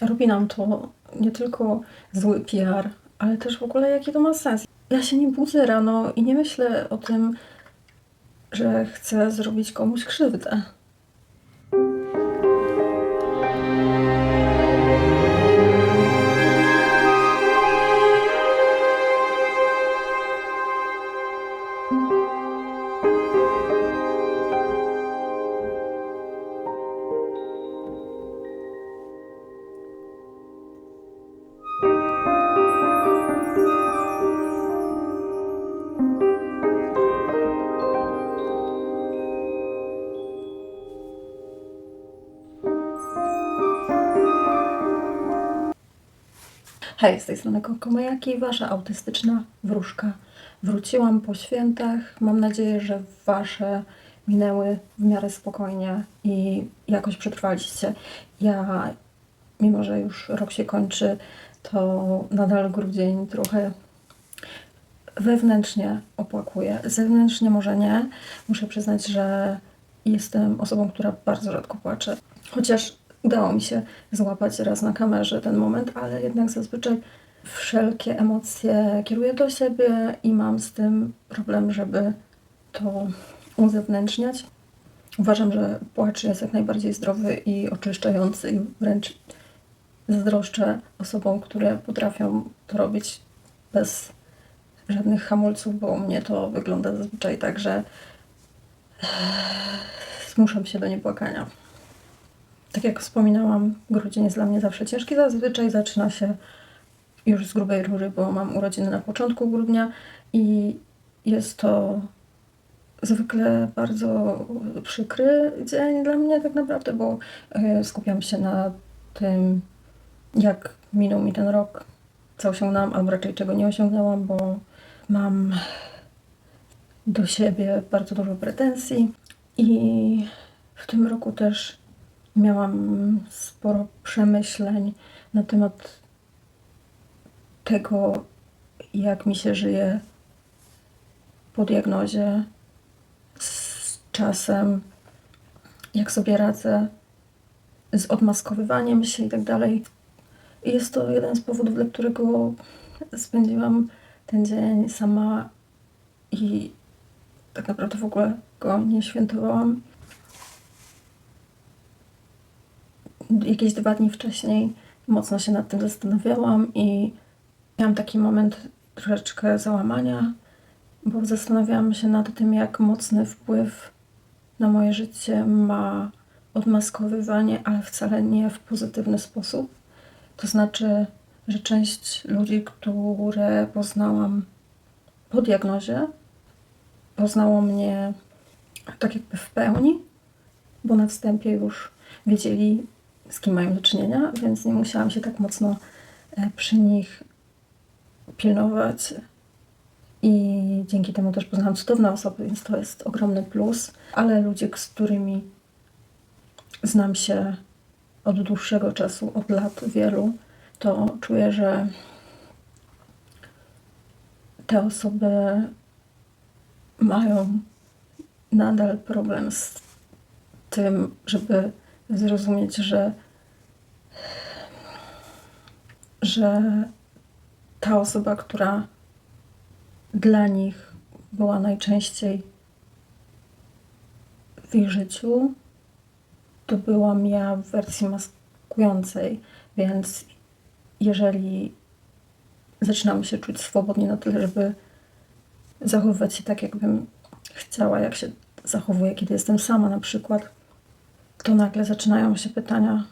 robi nam to nie tylko zły PR, ale też w ogóle jaki to ma sens. Ja się nie budzę rano i nie myślę o tym, że chcę zrobić komuś krzywdę. Hej, z tej strony Koko Majaki, wasza autystyczna wróżka. Wróciłam po świętach. Mam nadzieję, że wasze minęły w miarę spokojnie i jakoś przetrwaliście. Ja, mimo że już rok się kończy, to nadal grudzień trochę wewnętrznie opłakuję. Zewnętrznie może nie. Muszę przyznać, że jestem osobą, która bardzo rzadko płacze. Chociaż udało mi się złapać raz na kamerze ten moment, ale jednak zazwyczaj wszelkie emocje kieruję do siebie i mam z tym problem, żeby to uzewnętrzniać. Uważam, że płacz jest jak najbardziej zdrowy i oczyszczający i wręcz zazdroszczę osobom, które potrafią to robić bez żadnych hamulców, bo u mnie to wygląda zazwyczaj tak, że zmuszam się do niepłakania. Tak jak wspominałam, grudzień jest dla mnie zawsze ciężki. Zazwyczaj zaczyna się już z grubej rury, bo mam urodziny na początku grudnia i jest to zwykle bardzo przykry dzień dla mnie tak naprawdę, bo e, skupiam się na tym, jak minął mi ten rok, co osiągnęłam, albo raczej czego nie osiągnęłam, bo mam do siebie bardzo dużo pretensji i w tym roku też miałam sporo przemyśleń na temat tego, jak mi się żyje po diagnozie, z czasem, jak sobie radzę z odmaskowywaniem się i tak. I jest to jeden z powodów, dla którego spędziłam ten dzień sama i tak naprawdę w ogóle go nie świętowałam. Jakieś dwa dni wcześniej mocno się nad tym zastanawiałam i miałam taki moment troszeczkę załamania, bo zastanawiałam się nad tym, jak mocny wpływ na moje życie ma odmaskowywanie, ale wcale nie w pozytywny sposób. To znaczy, że część ludzi, które poznałam po diagnozie, poznało mnie tak jakby w pełni, bo na wstępie już wiedzieli, z kim mają do czynienia, więc nie musiałam się tak mocno e, przy nich pilnować. I dzięki temu też poznałam cudowne osoby, więc to jest ogromny plus. Ale ludzie, z którymi znam się od dłuższego czasu, od lat wielu, to czuję, że te osoby mają nadal problem z tym, żeby zrozumieć, że, że ta osoba, która dla nich była najczęściej w ich życiu, to byłam ja w wersji maskującej, więc jeżeli zaczynam się czuć swobodnie na tyle, żeby zachowywać się tak, jakbym chciała, jak się zachowuję, kiedy jestem sama na przykład, to nagle zaczynają się pytania,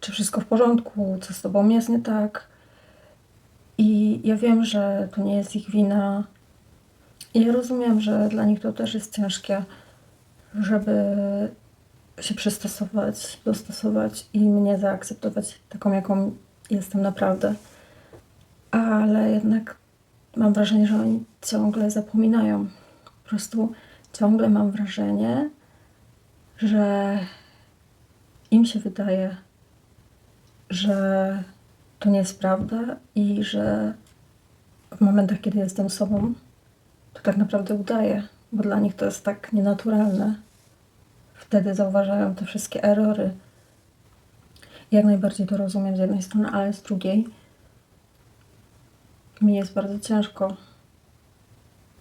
czy wszystko w porządku, co z tobą jest nie tak. I ja wiem, że to nie jest ich wina. I ja rozumiem, że dla nich to też jest ciężkie, żeby się przystosować, dostosować i mnie zaakceptować taką, jaką jestem naprawdę. Ale jednak mam wrażenie, że oni ciągle zapominają. Po prostu ciągle mam wrażenie, że im się wydaje, że to nie jest prawda i że w momentach, kiedy jestem sobą, to tak naprawdę udaję, bo dla nich to jest tak nienaturalne. Wtedy zauważają te wszystkie erory. Jak najbardziej to rozumiem z jednej strony, ale z drugiej mi jest bardzo ciężko,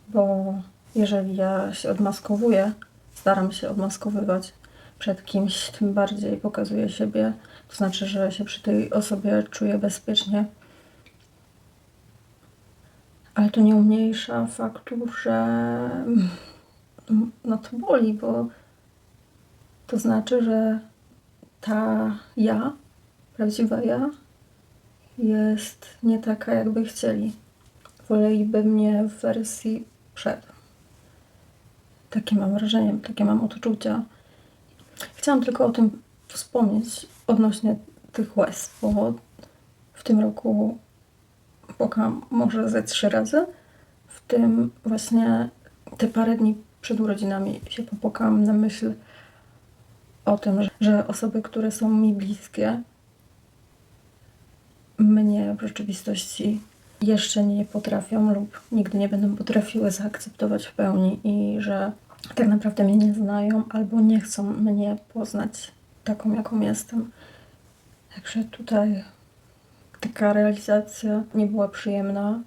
bo jeżeli ja się odmaskowuję, staram się odmaskowywać przed kimś, tym bardziej pokazuję siebie, to znaczy, że się przy tej osobie czuję bezpiecznie. Ale to nie umniejsza faktu, że no to boli, bo to znaczy, że ta ja, prawdziwa ja, jest nie taka, jakby chcieli. Woleliby mnie w wersji przed. Takie mam wrażenie, takie mam odczucia. Chciałam tylko o tym wspomnieć odnośnie tych łez, bo w tym roku płakałam może ze trzy razy. W tym właśnie te parę dni przed urodzinami się popłakałam na myśl o tym, że- że osoby, które są mi bliskie, mnie w rzeczywistości jeszcze nie potrafią lub nigdy nie będą potrafiły zaakceptować w pełni i że tak naprawdę mnie nie znają albo nie chcą mnie poznać taką, jaką jestem. Także tutaj taka realizacja nie była przyjemna.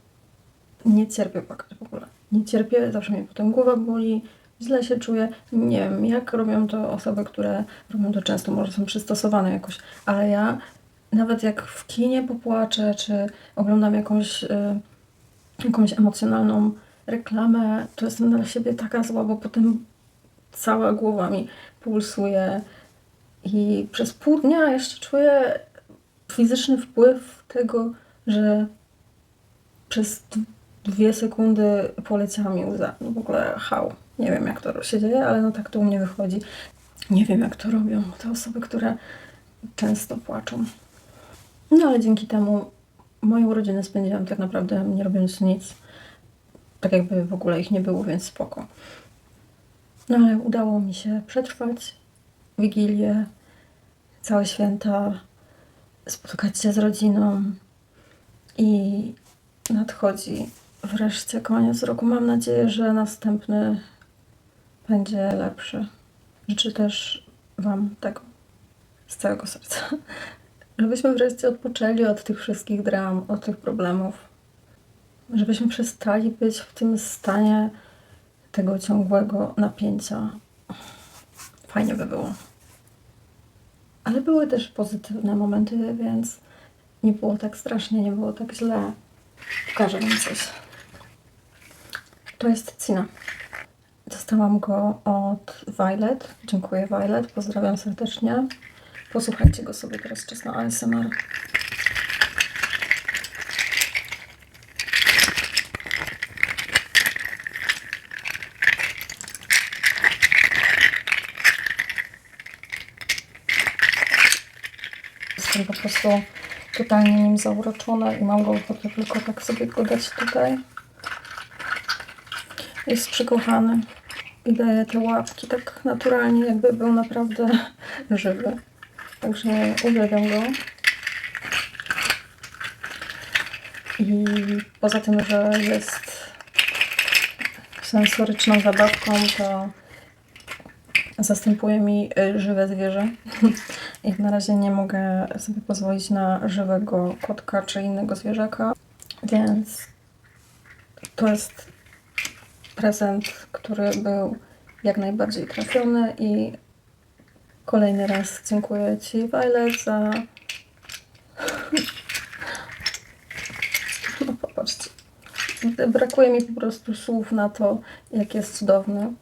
Nie cierpię płakać w ogóle. Nie cierpię, zawsze mnie potem głowa boli, źle się czuję. Nie wiem, jak robią to osoby, które robią to często, może są przystosowane jakoś, ale ja nawet jak w kinie popłaczę, czy oglądam jakąś, y, jakąś emocjonalną reklamę, to jestem dla siebie taka zła, bo potem cała głowa mi pulsuje i przez pół dnia jeszcze czuję fizyczny wpływ tego, że przez dwie sekundy poleciała mi łza. No w ogóle hał. Nie wiem, jak to się dzieje, ale no tak to u mnie wychodzi. Nie wiem, jak to robią te osoby, które często płaczą. No ale dzięki temu moją urodzinę spędziłam tak naprawdę nie robiąc nic. Tak jakby w ogóle ich nie było, więc spoko. No ale udało mi się przetrwać Wigilię, całe święta, spotkać się z rodziną i nadchodzi wreszcie koniec roku. Mam nadzieję, że następny będzie lepszy. Życzę też Wam tego z całego serca. Żebyśmy wreszcie odpoczęli od tych wszystkich dram, od tych problemów. Żebyśmy przestali być w tym stanie tego ciągłego napięcia. Fajnie by było. Ale były też pozytywne momenty, więc nie było tak strasznie, nie było tak źle. Pokażę Wam coś. To jest Cina. Dostałam go od Violet. Dziękuję Violet, pozdrawiam serdecznie. Posłuchajcie go sobie teraz czas na ASMR. Jestem po prostu totalnie nim zauroczona i mam go ochotę tylko tak sobie go dać tutaj. Jest przykochany i daje te łapki tak naturalnie, jakby był naprawdę żywy. Także uwielbiam go. I poza tym, że jest sensoryczną zabawką, to zastępuje mi żywe zwierzę. Jak na razie nie mogę sobie pozwolić na żywego kotka czy innego zwierzaka, więc to jest prezent, który był jak najbardziej trafiony i kolejny raz dziękuję Ci Violet za... No popatrzcie. Brakuje mi po prostu słów na to, jak jest cudowny.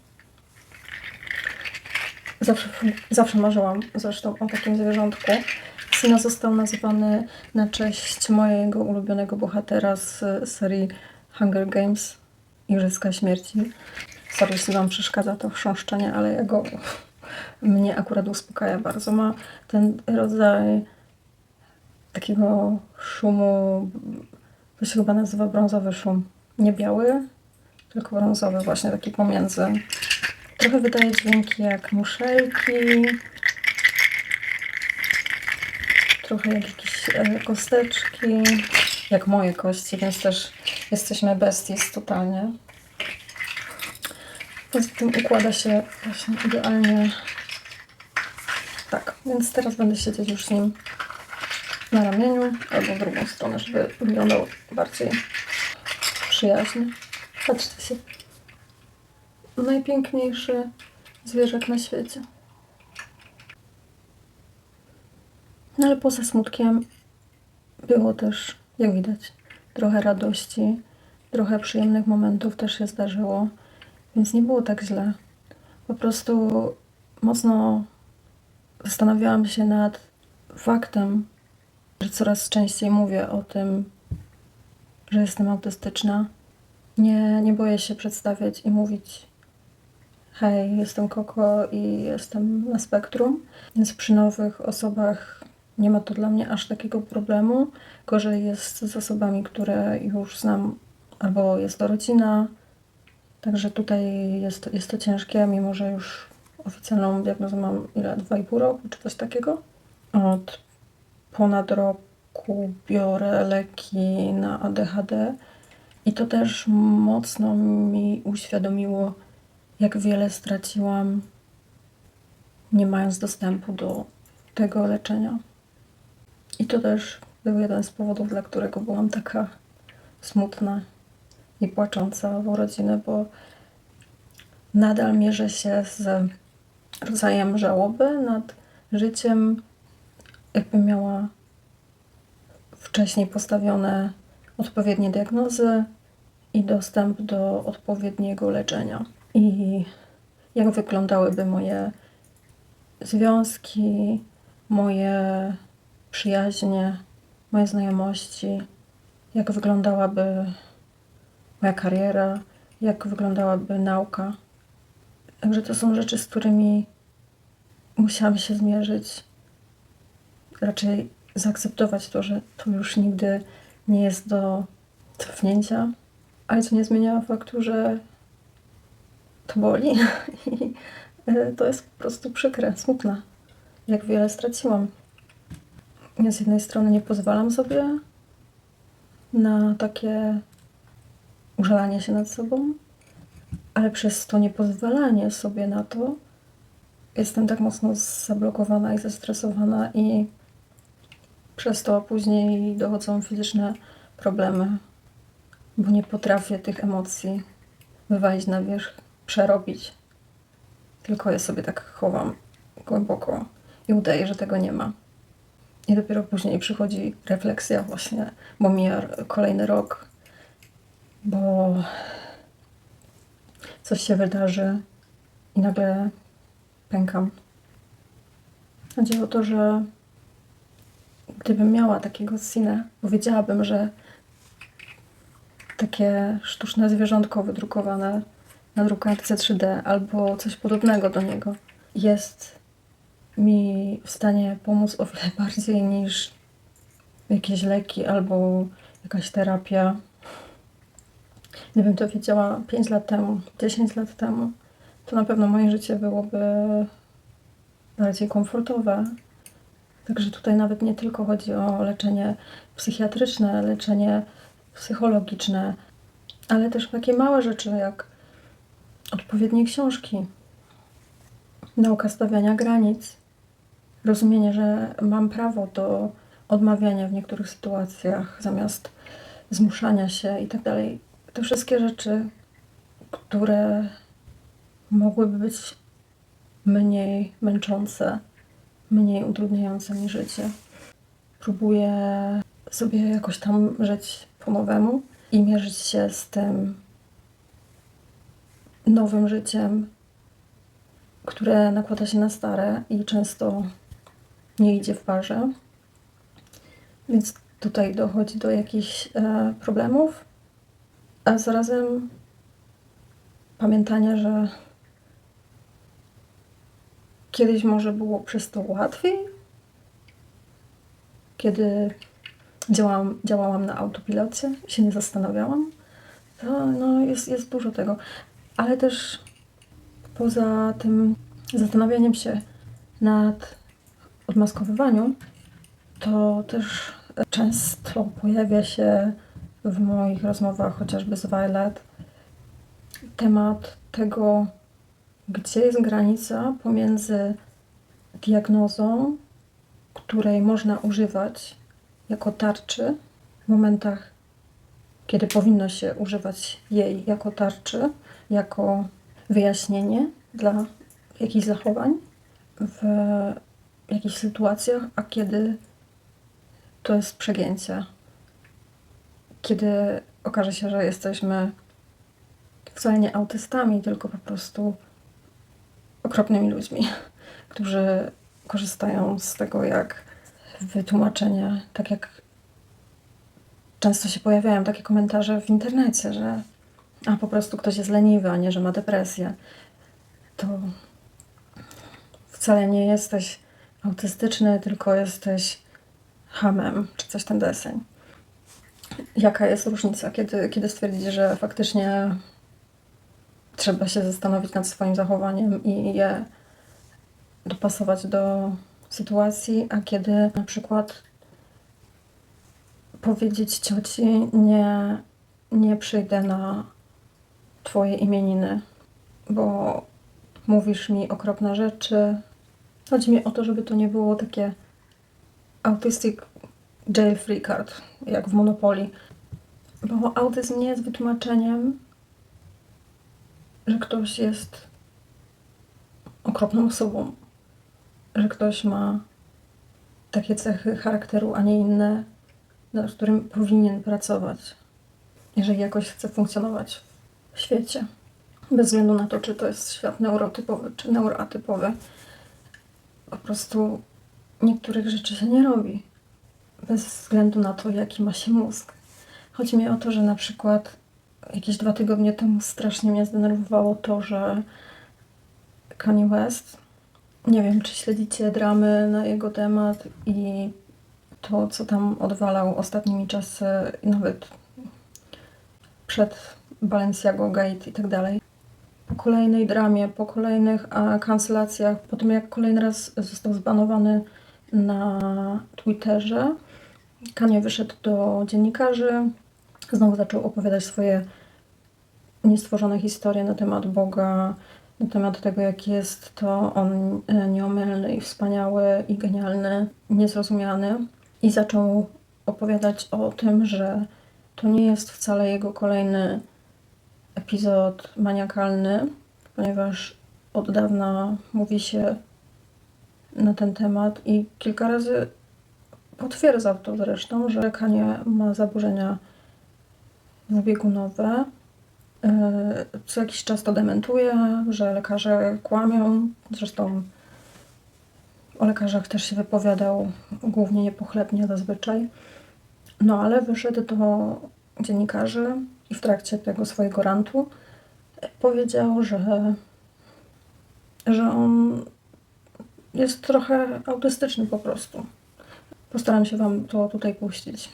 Zawsze, zawsze marzyłam zresztą o takim zwierzątku. Sina został nazwany na cześć mojego ulubionego bohatera z serii Hunger Games Igrzyska Śmierci. Sorry, jeśli Wam przeszkadza to chrząszczenie, ale ja go, mnie akurat uspokaja bardzo. Ma ten rodzaj takiego szumu, to się chyba nazywa brązowy szum. Nie biały, tylko brązowy, właśnie taki pomiędzy. Trochę wydaje dźwięki jak muszelki. Trochę jak jakieś e, kosteczki. Jak moje kości, więc też jesteśmy besties totalnie. Poza tym układa się właśnie idealnie. Tak, więc teraz będę siedzieć już nim na ramieniu albo w drugą stronę, żeby wyglądał bardziej przyjaźnie. Patrzcie się. Najpiękniejszy zwierzak na świecie. No ale poza smutkiem było też, jak widać, trochę radości, trochę przyjemnych momentów też się zdarzyło, więc nie było tak źle. Po prostu mocno zastanawiałam się nad faktem, że coraz częściej mówię o tym, że jestem autystyczna. Nie, nie boję się przedstawiać i mówić: Hej, jestem Koko i jestem na spektrum. Więc przy nowych osobach nie ma to dla mnie aż takiego problemu. Gorzej jest z osobami, które już znam, albo jest to rodzina. Także tutaj jest, jest to ciężkie, mimo że już oficjalną diagnozę mam ile? 2,5 roku czy coś takiego. Od ponad roku biorę leki na ADHD i to też mocno mi uświadomiło, jak wiele straciłam, nie mając dostępu do tego leczenia. I to też był jeden z powodów, dla którego byłam taka smutna i płacząca w urodziny, bo nadal mierzę się z rodzajem żałoby nad życiem, jakby miała wcześniej postawione odpowiednie diagnozy i dostęp do odpowiedniego leczenia. I jak wyglądałyby moje związki, moje przyjaźnie, moje znajomości, jak wyglądałaby moja kariera, jak wyglądałaby nauka. Także to są rzeczy, z którymi musiałam się zmierzyć. Raczej zaakceptować to, że to już nigdy nie jest do cofnięcia, ale co nie zmienia faktu, że to boli i e, to jest po prostu przykre, smutne, jak wiele straciłam. Ja z jednej strony nie pozwalam sobie na takie użalanie się nad sobą, ale przez to niepozwalanie sobie na to jestem tak mocno zablokowana i zestresowana i przez to później dochodzą fizyczne problemy, bo nie potrafię tych emocji wywalić na wierzch, przerobić. Tylko je sobie tak chowam głęboko i udaję, że tego nie ma. I dopiero później przychodzi refleksja właśnie, bo mija kolejny rok, bo coś się wydarzy i nagle pękam. Chodzi o to, że gdybym miała takiego syna, powiedziałabym, że takie sztuczne zwierzątko wydrukowane na drukarce 3D albo coś podobnego do niego jest mi w stanie pomóc o wiele bardziej niż jakieś leki albo jakaś terapia. Gdybym to wiedziała 5 lat temu, 10 lat temu, to na pewno moje życie byłoby bardziej komfortowe. Także tutaj nawet nie tylko chodzi o leczenie psychiatryczne, leczenie psychologiczne, ale też takie małe rzeczy jak odpowiednie książki, nauka stawiania granic, rozumienie, że mam prawo do odmawiania w niektórych sytuacjach zamiast zmuszania się i tak dalej. Te wszystkie rzeczy, które mogłyby być mniej męczące, mniej utrudniające mi życie. Próbuję sobie jakoś tam żyć po nowemu i mierzyć się z tym nowym życiem, które nakłada się na stare i często nie idzie w parze. Więc tutaj dochodzi do jakichś e, problemów, a zarazem pamiętania, że kiedyś może było przez to łatwiej, kiedy działałam, działałam na autopilocie, się nie zastanawiałam. To no, jest, jest dużo tego. Ale też poza tym zastanawianiem się nad odmaskowywaniu, to też często pojawia się w moich rozmowach, chociażby z Violet, temat tego, gdzie jest granica pomiędzy diagnozą, której można używać jako tarczy w momentach, kiedy powinno się używać jej jako tarczy, jako wyjaśnienie dla jakichś zachowań w jakichś sytuacjach, a kiedy to jest przegięcie. Kiedy okaże się, że jesteśmy wcale nie autystami, tylko po prostu okropnymi ludźmi, którzy korzystają z tego jak wytłumaczenie, tak jak często się pojawiają takie komentarze w internecie, że a po prostu ktoś jest leniwy, a nie, że ma depresję. To wcale nie jesteś autystyczny, tylko jesteś hamem, czy coś ten deseń. Jaka jest różnica, kiedy, kiedy stwierdzić, że faktycznie trzeba się zastanowić nad swoim zachowaniem i je dopasować do sytuacji, a kiedy na przykład powiedzieć cioci nie, nie przyjdę na twoje imieniny, bo mówisz mi okropne rzeczy. Chodzi mi o to, żeby to nie było takie autistic jail free card, jak w Monopoly. Bo autyzm nie jest wytłumaczeniem, że ktoś jest okropną osobą, że ktoś ma takie cechy charakteru, a nie inne, nad którym powinien pracować, jeżeli jakoś chce funkcjonować w świecie. Bez względu na to, czy to jest świat neurotypowy, czy neuroatypowy. Po prostu niektórych rzeczy się nie robi. Bez względu na to, jaki ma się mózg. Chodzi mi o to, że na przykład jakieś dwa tygodnie temu strasznie mnie zdenerwowało to, że Kanye West, nie wiem, czy śledzicie dramy na jego temat i to, co tam odwalał ostatnimi czasy, nawet przed Balenciago Gate i tak dalej. Po kolejnej dramie, po kolejnych a, kancellacjach, po tym jak kolejny raz został zbanowany na Twitterze, Kanye wyszedł do dziennikarzy, znowu zaczął opowiadać swoje niestworzone historie na temat Boga, na temat tego, jak jest to on e, nieomylny i wspaniały i genialny, niezrozumiany. I zaczął opowiadać o tym, że to nie jest wcale jego kolejny epizod maniakalny, ponieważ od dawna mówi się na ten temat i kilka razy potwierdzał to zresztą, że Kanie ma zaburzenia dwubiegunowe. E, Co jakiś czas to dementuje, że lekarze kłamią. Zresztą o lekarzach też się wypowiadał głównie niepochlebnie zazwyczaj. No ale wyszedł do dziennikarzy w trakcie tego swojego rantu powiedział, że, że on jest trochę autystyczny po prostu. Postaram się Wam to tutaj puścić.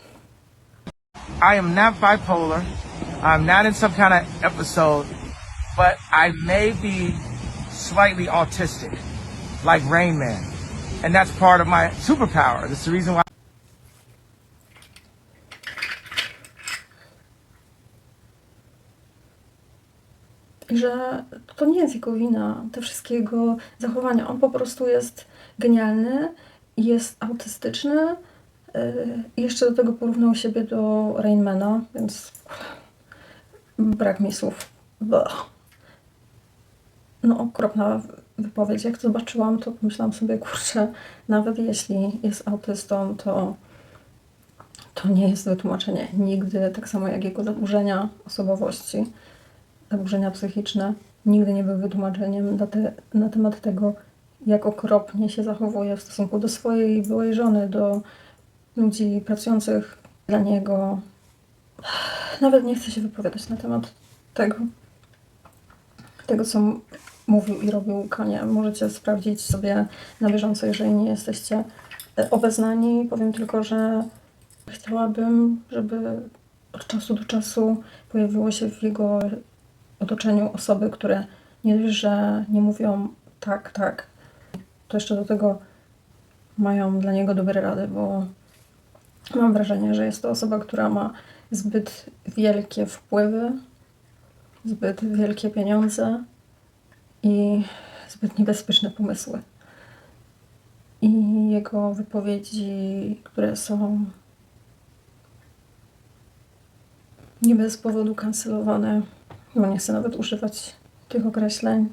I am not bipolar. I'm not in some kind of episode, but I may be slightly autistic, like Rain Man. And that's part of my superpower. That's the reason why I że to nie jest jego wina, te wszystkie jego zachowania. On po prostu jest genialny, jest autystyczny. Yy, i jeszcze do tego porównał siebie do Rainmana, więc brak mi słów. Blech. No okropna wypowiedź. Jak to zobaczyłam, to pomyślałam sobie, kurczę, nawet jeśli jest autystą, to to nie jest wytłumaczenie nigdy, tak samo jak jego zaburzenia osobowości, zaburzenia psychiczne, nigdy nie były wytłumaczeniem na, te, na temat tego, jak okropnie się zachowuje w stosunku do swojej byłej żony, do ludzi pracujących dla niego. Nawet nie chcę się wypowiadać na temat tego, tego co mówił i robił Kanie. Możecie sprawdzić sobie na bieżąco, jeżeli nie jesteście obeznani. Powiem tylko, że chciałabym, żeby od czasu do czasu pojawiło się w jego otoczeniu osoby, które nie dość, że nie mówią tak, tak, to jeszcze do tego mają dla niego dobre rady, bo mam wrażenie, że jest to osoba, która ma zbyt wielkie wpływy, zbyt wielkie pieniądze i zbyt niebezpieczne pomysły. I jego wypowiedzi, które są nie bez powodu kancelowany, bo nie chcę nawet używać tych określeń.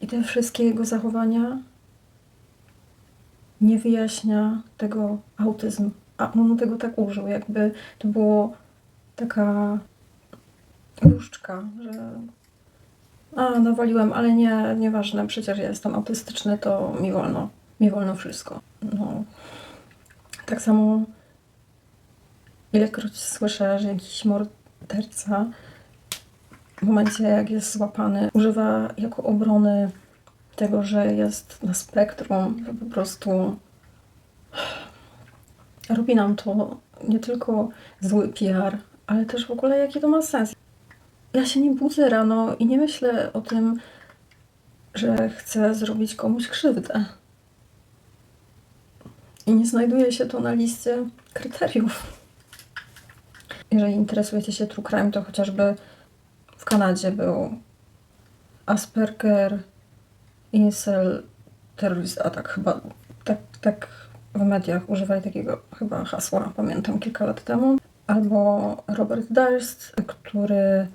I te wszystkie jego zachowania nie wyjaśnia tego autyzm. A on tego tak użył, jakby to było taka różdżka, że a, nawaliłem, ale nie, nieważne, przecież ja jestem autystyczny, to mi wolno, mi wolno wszystko. No. Tak samo ilekroć słyszę, że jakiś morderca w momencie, jak jest złapany, używa jako obrony tego, że jest na spektrum, po prostu robi nam to nie tylko zły PR, ale też w ogóle jaki to ma sens. Ja się nie budzę rano i nie myślę o tym, że chcę zrobić komuś krzywdę. I nie znajduje się to na liście kryteriów. Jeżeli interesujecie się true crime, to chociażby w Kanadzie był Asperger, Incel, terrorist atak chyba. Tak, tak w mediach używali takiego chyba hasła, pamiętam kilka lat temu. Albo Robert Durst, który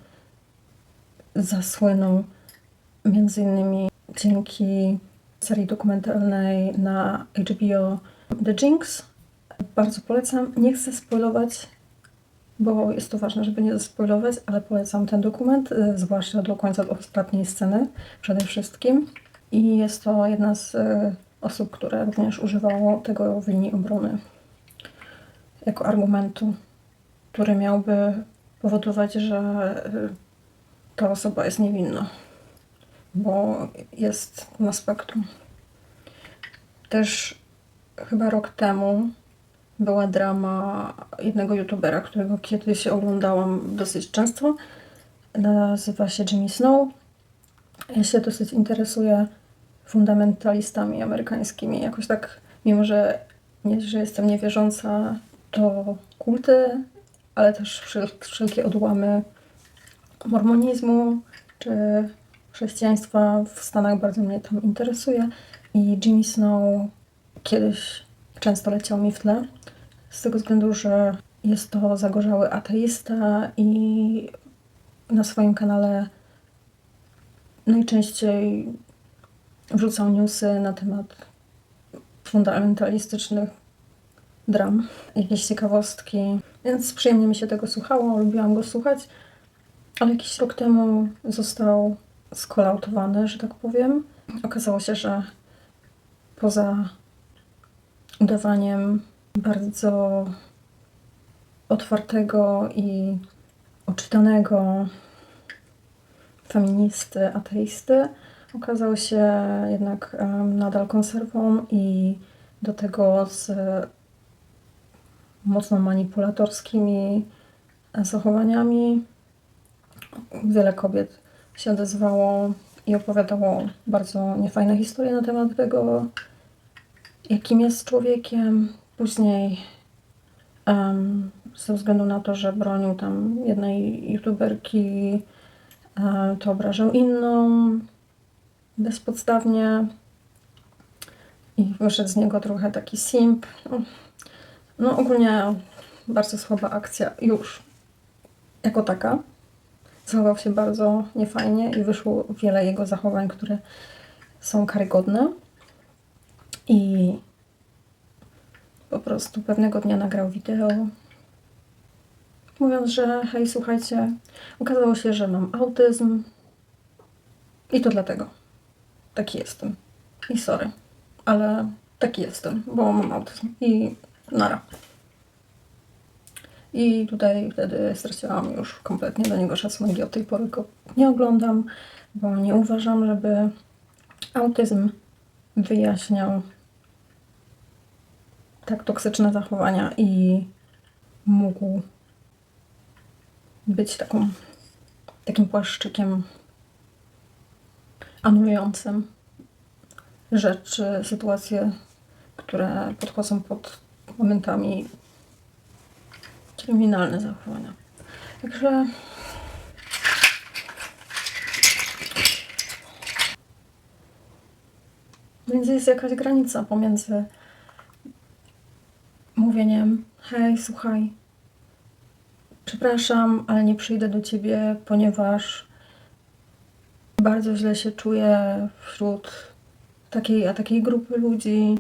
zasłynął między innymi dzięki serii dokumentalnej na HBO The Jinx. Bardzo polecam. Nie chcę spoilować, bo jest to ważne, żeby nie zaspoilować, ale polecam ten dokument, y, zwłaszcza do końca, ostatniej sceny przede wszystkim. I jest to jedna z y, osób, które również używało tego w linii obrony jako argumentu, który miałby powodować, że y, ta osoba jest niewinna, bo jest na spektrum. Też chyba rok temu była drama jednego youtubera, którego kiedyś oglądałam dosyć często. Nazywa się Jimmy Snow. Ja się dosyć interesuję fundamentalistami amerykańskimi. Jakoś tak, mimo że nie, że jestem niewierząca, to kulty, ale też wszel- wszelkie odłamy mormonizmu czy chrześcijaństwa w Stanach bardzo mnie tam interesuje. I Jimmy Snow kiedyś często leciał mi w tle, z tego względu, że jest to zagorzały ateista i na swoim kanale najczęściej wrzucał newsy na temat fundamentalistycznych dram, jakieś ciekawostki, więc przyjemnie mi się tego słuchało, lubiłam go słuchać, ale jakiś rok temu został skolautowany, że tak powiem. Okazało się, że poza udawaniem bardzo otwartego i oczytanego feministy, ateisty, okazał się jednak nadal konserwą i do tego z mocno manipulatorskimi zachowaniami. Wiele kobiet się odezwało i opowiadało bardzo niefajne historie na temat tego, jakim jest człowiekiem. Później em, ze względu na to, że bronił tam jednej youtuberki, e, to obrażał inną bezpodstawnie i wyszedł z niego trochę taki simp. No, no ogólnie bardzo słaba akcja już jako taka. Zachował się bardzo niefajnie i wyszło wiele jego zachowań, które są karygodne. I po prostu pewnego dnia nagrał wideo, mówiąc, że hej, słuchajcie, okazało się, że mam autyzm i to dlatego. Taki jestem. I sorry, ale taki jestem, bo mam autyzm i nara. I tutaj wtedy straciłam już kompletnie do niego szacunek i od tej pory go nie oglądam, bo nie uważam, żeby autyzm wyjaśniał tak toksyczne zachowania i mógł być taką, takim płaszczykiem anulującym rzeczy, sytuacje, które podchodzą pod momentami kryminalne zachowania. Także Więc jest jakaś granica pomiędzy mówieniem hej, słuchaj, przepraszam, ale nie przyjdę do ciebie, ponieważ bardzo źle się czuję wśród takiej, a takiej grupy ludzi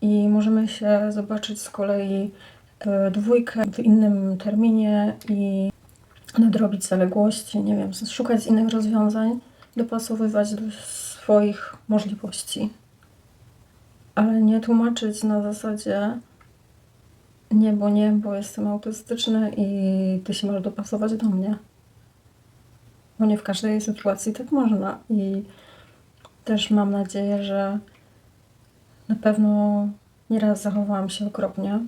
i możemy się zobaczyć z kolei e, dwójkę w innym terminie i nadrobić zaległości, nie wiem, szukać innych rozwiązań, dopasowywać do swoich możliwości. Ale nie tłumaczyć na zasadzie nie, bo nie, bo jestem autystyczny i ty się masz dopasować do mnie. Bo nie w każdej sytuacji tak można. I też mam nadzieję, że na pewno nieraz zachowałam się okropnie,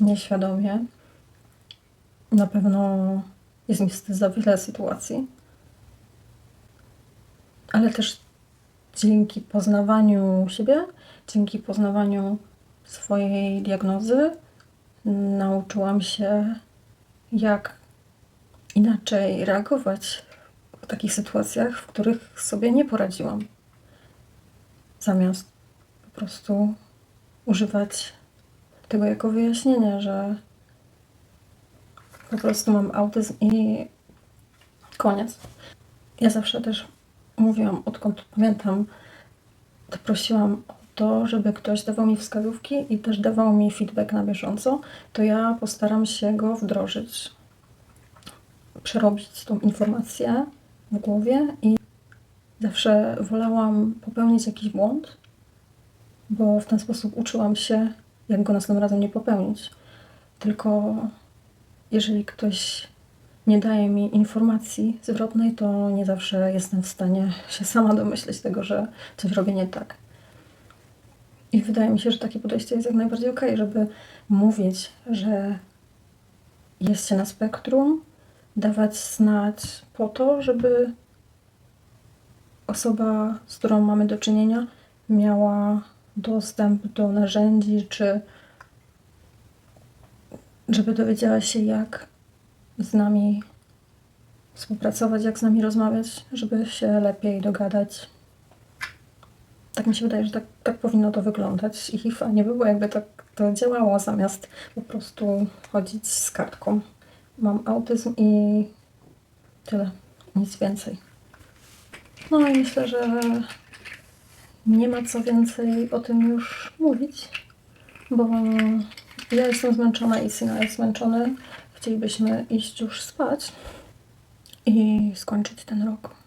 nieświadomie. Na pewno jest mi wstyd za wiele sytuacji. Ale też dzięki poznawaniu siebie, dzięki poznawaniu swojej diagnozy, nauczyłam się, jak inaczej reagować w takich sytuacjach, w których sobie nie poradziłam. Zamiast po prostu używać tego jako wyjaśnienia, że po prostu mam autyzm i koniec. Ja zawsze też mówiłam, odkąd pamiętam, to prosiłam o to, żeby ktoś dawał mi wskazówki i też dawał mi feedback na bieżąco, to ja postaram się go wdrożyć, przerobić tą informację w głowie i zawsze wolałam popełnić jakiś błąd, bo w ten sposób uczyłam się, jak go następnym razem nie popełnić. Tylko jeżeli ktoś nie daje mi informacji zwrotnej, to nie zawsze jestem w stanie się sama domyśleć tego, że coś robię nie tak. I wydaje mi się, że takie podejście jest jak najbardziej okej, żeby mówić, że jest się na spektrum, dawać znać po to, żeby osoba, z którą mamy do czynienia, miała dostęp do narzędzi, czy żeby dowiedziała się, jak z nami współpracować, jak z nami rozmawiać, żeby się lepiej dogadać. Tak mi się wydaje, że tak, tak powinno to wyglądać i fajnie by było, jakby tak to działało, zamiast po prostu chodzić z kartką. Mam autyzm i tyle, nic więcej. No i myślę, że nie ma co więcej o tym już mówić, bo ja jestem zmęczona i Sina jest zmęczony. Chcielibyśmy iść już spać i skończyć ten rok.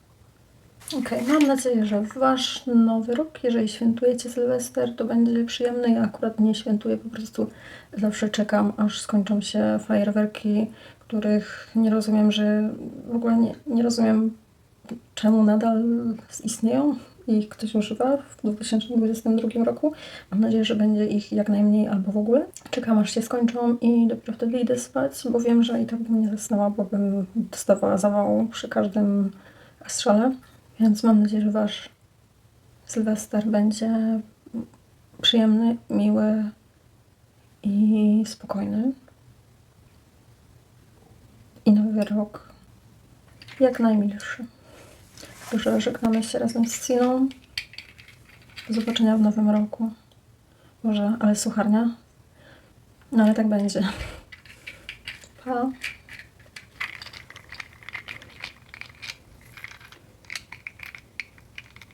Mam nadzieję, że wasz nowy rok, jeżeli świętujecie Sylwester, to będzie przyjemny. Ja akurat nie świętuję, po prostu zawsze czekam, aż skończą się fajerwerki, których nie rozumiem, że w ogóle nie, nie rozumiem, czemu nadal istnieją i ktoś używa w 2022 roku. Mam nadzieję, że będzie ich jak najmniej albo w ogóle. Czekam aż się skończą i dopiero wtedy idę spać, bo wiem, że i tak bym nie zasnęła, bo bym dostawała zawału przy każdym strzale. Więc mam nadzieję, że wasz Sylwester będzie przyjemny, miły i spokojny. I nowy rok jak najmilszy. Także żegnamy się razem z Ciną. Do zobaczenia w nowym roku. Może, ale sucharnia. No ale tak będzie. Pa.